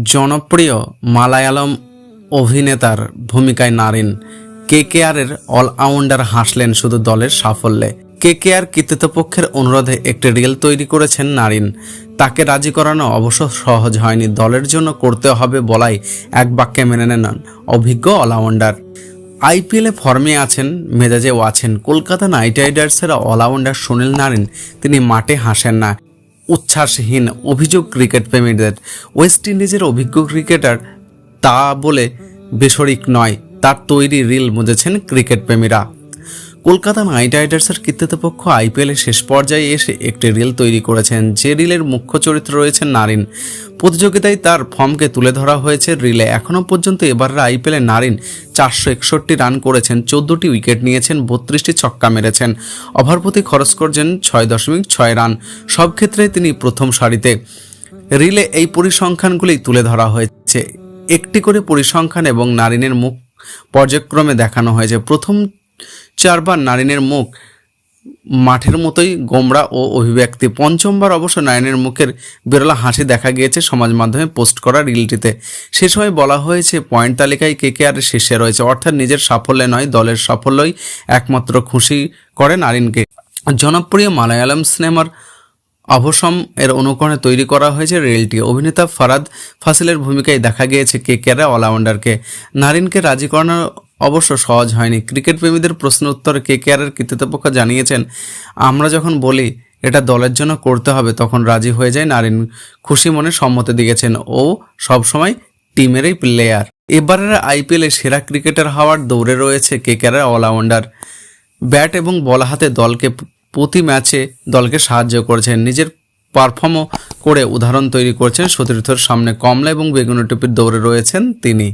জনপ্রিয় মালায়ালম অভিনেতার ভূমিকায় নারিন কে কে আরের অলরাউন্ডার হাসলেন শুধু দলের সাফল্যে। কে কে আর কৃতিত্বপক্ষের অনুরোধে একটি রিল তৈরি করেছেন নারিন। তাকে রাজি করানো অবশ্য সহজ হয়নি। দলের জন্য করতে হবে বলাই এক বাক্যে মেনে নেন অভিজ্ঞ অলরাউন্ডার। আইপিএলে ফর্মে আছেন মেজাজেও আছেন। কলকাতা নাইট রাইডার্সের অলরাউন্ডার সুনীল নারিন। তিনি মাঠে হাসেন না। উচ্ছ্বাসহীন অভিযোগ ক্রিকেট প্রেমীদের ওয়েস্ট ইন্ডিজের অভিজ্ঞ ক্রিকেটার তা বলে বেসরিক নয়, তার তৈরি রিল বুঝেছেন ক্রিকেট প্রেমীরা। কলকাতা নাইট রাইডার্সের কৃতিত্বপক্ষ আইপিএলের শেষ পর্যায়ে এসে একটি রিল তৈরি করেছেন। যে রিলের মুখ্য চরিত্র রয়েছেন নারিন। প্রতিযোগিতায় তার ফর্মকে তুলে ধরা হয়েছে রিলে। এখনও পর্যন্ত এবারের আইপিএলে নারিন চারশো একষট্টি রান করেছেন, চোদ্দোটি উইকেট নিয়েছেন, বত্রিশটি ছক্কা মেরেছেন। ওভার প্রতি খরচ করছেন ছয় দশমিক ছয় রান। সব ক্ষেত্রে তিনি প্রথম সারিতে। রিলে এই পরিসংখ্যানগুলি তুলে ধরা হয়েছে। একটি করে পরিসংখ্যান এবং নারিনের মুখ পর্যায়ক্রমে দেখানো হয়েছে। প্রথম চারবার নারিনের মুখ, মাঠের মতোই গোমরা ও অভিব্যক্তি। পঞ্চমবার অবশ্য নারায়ণের মুখের বিরলা হাসি দেখা গিয়েছে সমাজ মাধ্যমে পোস্ট করা রিলটিতে। সে সময় বলা হয়েছে, পয়েন্ট তালিকায় কে কে আর শীর্ষে রয়েছে। অর্থাৎ নিজের সাফল্যে নয়, দলের সাফল্যই একমাত্র খুশি করে নারিনকে। জনপ্রিয় মালায়ালাম সিনেমার অবসম এর অনুকরণে তৈরি করা হয়েছে রিলটি। অভিনেতা ফারাদ ফাসিলের ভূমিকায় দেখা গিয়েছে কে কেরা অলরাউন্ডারকে। নারিনকে রাজি করানো অবশ্য সহজ হয়নি। ক্রিকেট প্রেমীদের প্রশ্ন উত্তরে কে কে কেয়ারের কৃতিত্বপক্ষ জানিয়েছেন, আমরা যখন বলি, এটা দলের জন্য করতে হবে, তখন রাজি হয়ে যায় নারিন খুশি মনে সম্মতি দিয়েছেন। ও সবসময় টিমেরই প্লেয়ার এবারের আইপিএলে সেরা ক্রিকেটার হওয়ার দৌড়ে রয়েছে কে কেয়ারের অলরাউন্ডার ব্যাট এবং বল হাতে দলকে প্রতি ম্যাচে দলকে সাহায্য করেছেন। নিজের পারফর্মও করে উদাহরণ তৈরি করছেন সতীর্থর সামনে। কমলা এবং বেগুনি টুপির দৌড়ে রয়েছেন তিনি।